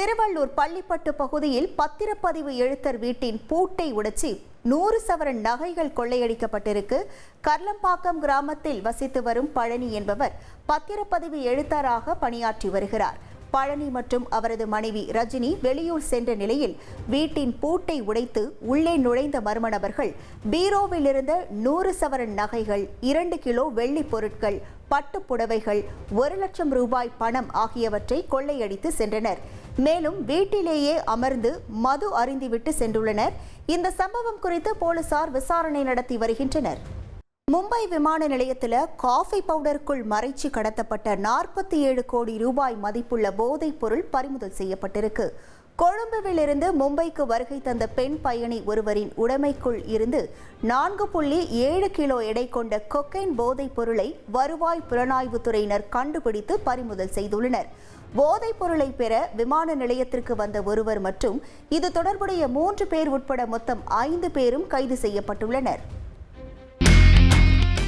திருவள்ளூர் பள்ளிப்பட்டு பகுதியில் பத்திரப்பதிவு எழுத்தர் வீட்டின் பூட்டை உடைச்சி நூறு சவரன் நகைகள் கொள்ளையடிக்கப்பட்டிருக்கு. கர்லம்பாக்கம் கிராமத்தில் வசித்து வரும் பழனி என்பவர் பத்திரப்பதிவு எழுத்தராக பணியாற்றி வருகிறார். பழனி மற்றும் அவரது மனைவி ரஜினி வெளியூர் சென்ற நிலையில் வீட்டின் பூட்டை உடைத்து உள்ளே நுழைந்த மர்ம நபர்கள் பீரோவில் இருந்த நூறு சவரன் நகைகள் இரண்டு கிலோ வெள்ளி பொருட்கள் பட்டுப் புடவைகள் ஒரு லட்சம் ரூபாய் பணம் ஆகியவற்றை கொள்ளையடித்து சென்றனர். மேலும் வீட்டிலேயே அமர்ந்து மது அருந்திவிட்டு சென்றுள்ளனர். இந்த சம்பவம் குறித்து போலீசார் விசாரணை நடத்தி வருகின்றனர். மும்பை விமான நிலையத்தில் காஃபி பவுடருக்குள் மறைச்சு கடத்தப்பட்ட நாற்பத்தி ஏழு கோடி ரூபாய் மதிப்புள்ள போதைப் பொருள் பறிமுதல் செய்யப்பட்டிருக்கு. கொழும்புவிலிருந்து மும்பைக்கு வருகை தந்த பெண் பயணி ஒருவரின் உடைமைக்குள் இருந்து நான்கு புள்ளி ஏழு கிலோ எடை கொண்ட கொக்கைன் போதைப் பொருளை வருவாய் புலனாய்வுத்துறையினர் கண்டுபிடித்து பறிமுதல் செய்துள்ளனர். போதைப் பொருளை பெற விமான நிலையத்திற்கு வந்த ஒருவர் மற்றும் இது தொடர்புடைய மூன்று பேர் உட்பட மொத்தம் ஐந்து பேரும் கைது செய்யப்பட்டுள்ளனர்.